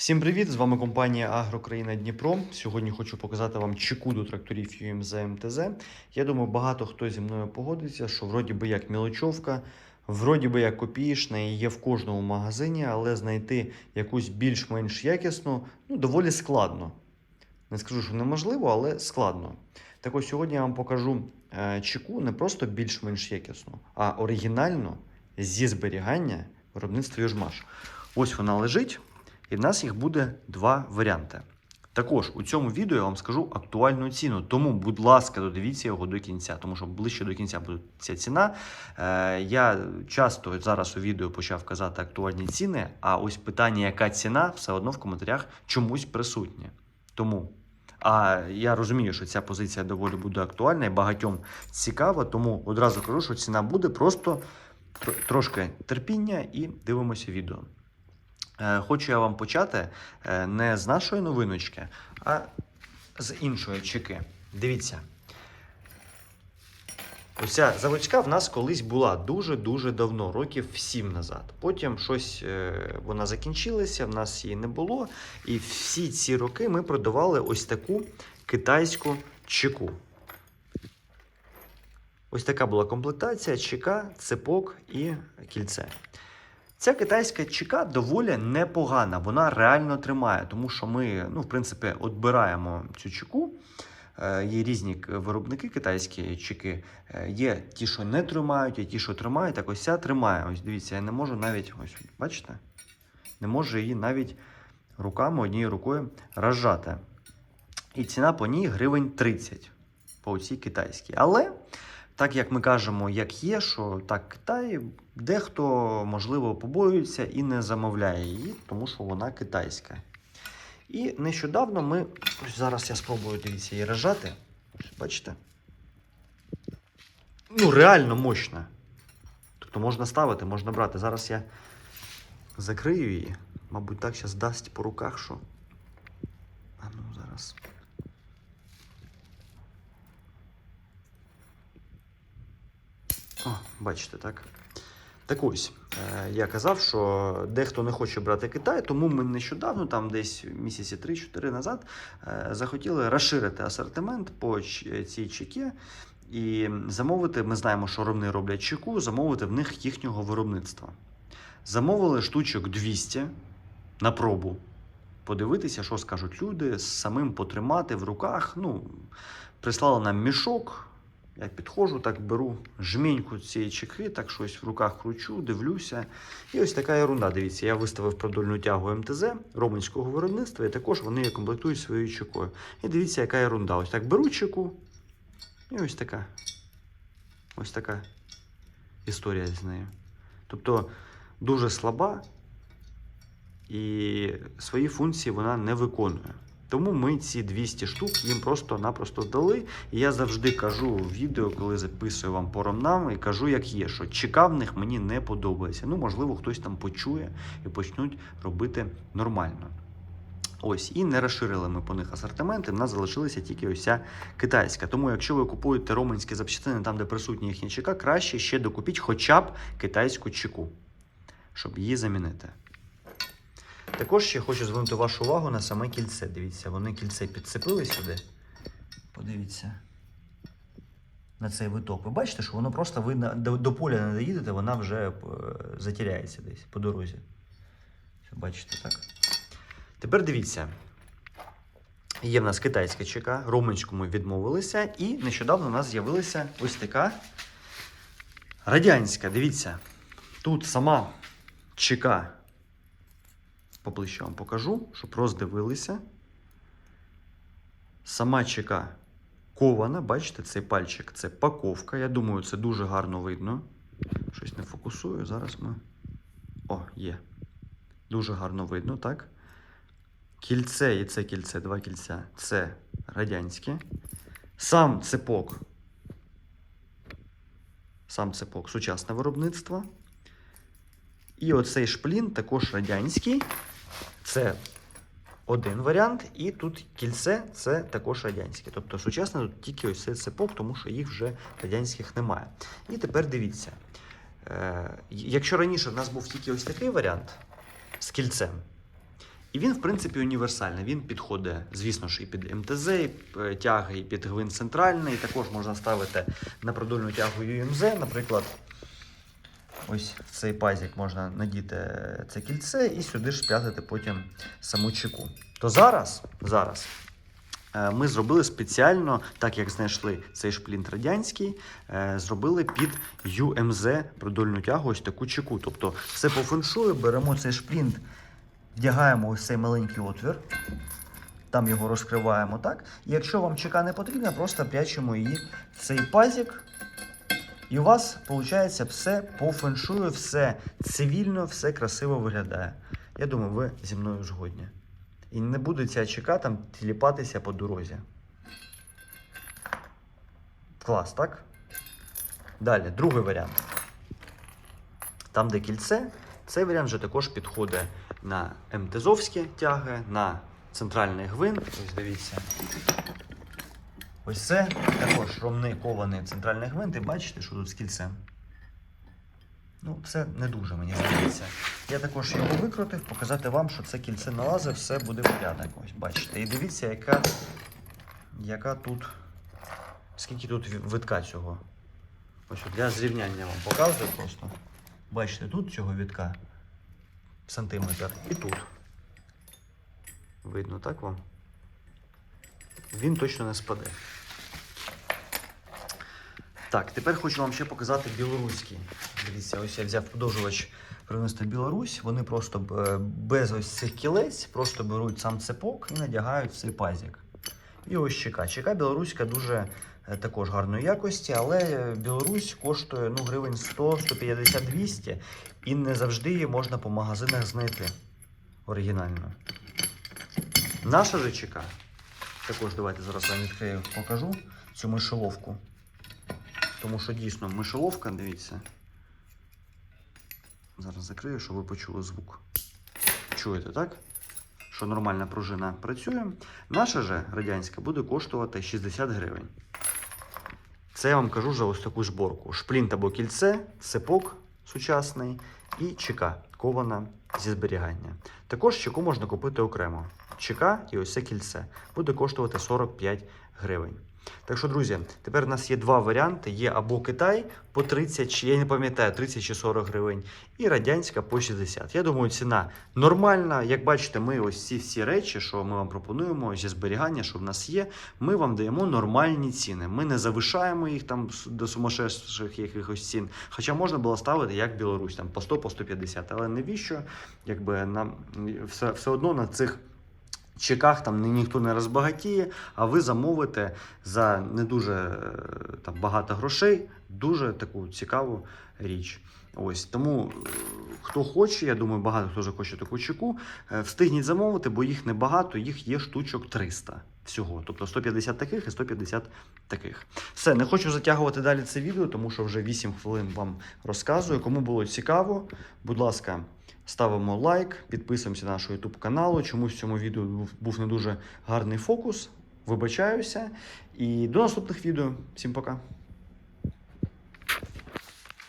Всім привіт! З вами компанія Агрокраїна Дніпро. Сьогодні хочу показати вам чеку до тракторів UMZ МТЗ. Я думаю, багато хто зі мною погодиться, що вроді би як мілочовка, вроді би як копієчна і є в кожному магазині, але знайти якусь більш-менш якісну ну, доволі складно. Не скажу, що неможливо, але складно. Так ось сьогодні я вам покажу е, чеку не просто більш-менш якісну, а оригінальну зі зберігання виробництва Южмаш. Ось вона лежить. І в нас їх буде два варіанти. Також у цьому відео я вам скажу актуальну ціну. Тому, будь ласка, додивіться його до кінця, тому що ближче до кінця буде ця ціна. Е, я часто зараз у відео почав казати актуальні ціни, а ось питання, яка ціна, все одно в коментарях чомусь присутнє. Тому. А я розумію, що ця позиція доволі буде актуальна і багатьом цікава, тому одразу кажу, що ціна буде просто тр- трошки терпіння і дивимося відео. Е, Хочу я вам почати е, не з нашої новиночки, а з іншої чеки. Дивіться. Ось ця заводська в нас колись була дуже-дуже давно, років 7 назад. Потім щось е, вона закінчилася, в нас її не було. І всі ці роки ми продавали ось таку китайську чеку. Ось така була комплектація: чека, цепок і кільце. Ця китайська чека доволі непогана, вона реально тримає, тому що ми, ну, в принципі, відбираємо цю чеку. Е, Є різні виробники китайські чеки. Е, Є ті, що не тримають, є ті, що тримають. Так ось ця тримає. Ось дивіться, я не можу навіть, ось бачите, не можу її навіть руками однією рукою розжати. І ціна по ній гривень 30 по цій китайській. Але так як ми кажемо, як є, що так Китай, дехто, можливо, побоюється і не замовляє її, тому що вона китайська. І нещодавно ми. Ось зараз я спробую дивіться її розжати. Ось, бачите? Ну, реально мощна. Тобто можна ставити, можна брати. Зараз я закрию її. Мабуть, так зараз дасть по руках, що. А ну, зараз. О, бачите, так. Так ось, е, я казав, що дехто не хоче брати Китай, тому ми нещодавно, там десь місяці 3-4 назад, е, захотіли розширити асортимент по цій чекі і замовити. Ми знаємо, що ромни роблять чеку, замовити в них їхнього виробництва. Замовили штучок 200 на пробу. Подивитися, що скажуть люди, самим потримати в руках. Ну, прислали нам мішок. Я підходжу, так беру жменьку цієї чеки, так щось в руках кручу, дивлюся. І ось така ерунда. Дивіться, я виставив продольну тягу МТЗ романського виробництва, і також вони комплектують своєю чекою. І дивіться, яка ерунда. Ось так беру чеку. І ось така. Ось така історія з нею. Тобто дуже слаба і свої функції вона не виконує. Тому ми ці 200 штук їм просто-напросто дали. І я завжди кажу в відео, коли записую вам по і кажу, як є, що чека в них мені не подобається. Ну, можливо, хтось там почує і почнуть робити нормально. Ось, і не розширили ми по них асортименти. В нас залишилася тільки ось ця китайська. Тому, якщо ви купуєте романські запчастини, там, де присутні їхні чека, краще ще докупіть хоча б китайську чеку, щоб її замінити. Також ще хочу звернути вашу увагу на саме кільце. Дивіться, вони кільце підцепили сюди. Подивіться. На цей виток. Ви бачите, що воно просто ви до, поля не доїдете, вона вже е, затіряється десь по дорозі. Все, бачите, так. Тепер дивіться. Є в нас китайська чека, романську ми відмовилися, і нещодавно у нас з'явилася ось така радянська. Дивіться, тут сама чека поближче вам покажу, щоб роздивилися. Сама чека кована, бачите, цей пальчик це паковка. Я думаю, це дуже гарно видно. Щось не фокусую. Зараз ми. О, є. Дуже гарно видно, так? Кільце і це кільце, два кільця це радянське. Сам цепок. Сам цепок сучасне виробництво. І оцей шплін також радянський. Це один варіант, і тут кільце це також радянське. Тобто сучасне тут тільки ось цей цепок, тому що їх вже радянських немає. І тепер дивіться. Е, якщо раніше в нас був тільки ось такий варіант з кільцем, І він, в принципі, універсальний. Він підходить, звісно ж, і під МТЗ, і тяги, і під гвинт центральний. І також можна ставити на продольну тягу UMZ, наприклад. Ось в цей пазик можна надіти це кільце і сюди ж спрятати потім саму чеку. То зараз, зараз е, ми зробили спеціально, так як знайшли цей шплінт радянський, е, зробили під UMZ продольну тягу ось таку чеку. Тобто все по феншую, беремо цей шплінт, вдягаємо ось цей маленький отвір. Там його розкриваємо так. І якщо вам чека не потрібна, просто прячемо її в цей пазик. І у вас виходить все по феншую, все цивільно, все красиво виглядає. Я думаю, ви зі мною згодні. І не буде ця чека там тіліпатися по дорозі. Клас, так? Далі, другий варіант. Там, де кільце, цей варіант вже також підходить на МТЗовські тяги, на центральний гвинт. Ось дивіться. Ось це також ромний кований центральний гвинт. І бачите, що тут з кільцем. Ну, це не дуже мені здається. Я також його викрутив, показати вам, що це кільце налазить, все буде порядок. Ось бачите. І дивіться, яка, яка тут. Скільки тут витка цього. Ось от для зрівняння вам показую просто. Бачите, тут цього вітка сантиметр і тут. Видно, так вам? Він точно не спаде. Так, тепер хочу вам ще показати білоруський. Дивіться, ось я взяв подовжувач принести Білорусь. Вони просто е, без ось цих кілець просто беруть сам цепок і надягають цей пазик. І ось чека. Чека білоруська дуже е, також гарної якості, але е, Білорусь коштує ну, гривень 100, 150, 200 і не завжди її можна по магазинах знайти оригінально. Наша же чека. Також давайте зараз вам відкрию, покажу цю мишоловку. Тому що дійсно мишоловка, дивіться. Зараз закрию, щоб ви почули звук. Чуєте, так? Що нормальна пружина працює. Наша же радянська буде коштувати 60 гривень. Це я вам кажу за ось таку зборку. Шплінт або кільце, цепок сучасний і чека кована зі зберігання. Також чеку можна купити окремо. Чека і ось це кільце буде коштувати 45 гривень. Так що, друзі, тепер у нас є два варіанти: є або Китай по 30, я не пам'ятаю, 30 чи 40 гривень, і радянська по 60. Я думаю, ціна нормальна. Як бачите, ми ось ці всі речі, що ми вам пропонуємо зі зберігання, що в нас є, ми вам даємо нормальні ціни. Ми не завишаємо їх там до сумасшедших якихось цін. Хоча можна було ставити як Білорусь, там по 100, по 150. Але навіщо? Якби нам все, все одно на цих чеках там ні- ніхто не розбагатіє, а ви замовите за не дуже е, там, багато грошей дуже таку цікаву річ. Ось тому, е, хто хоче, я думаю, багато хто вже хоче таку чеку, е, встигніть замовити, бо їх небагато, їх є штучок 300 всього. Тобто 150 таких і 150 таких. Все, не хочу затягувати далі це відео, тому що вже 8 хвилин вам розказую. Кому було цікаво, будь ласка, ставимо лайк, підписуємося на наш YouTube каналу. Чомусь в цьому відео був- не дуже гарний фокус. Вибачаюся. І до наступних відео. Всім пока.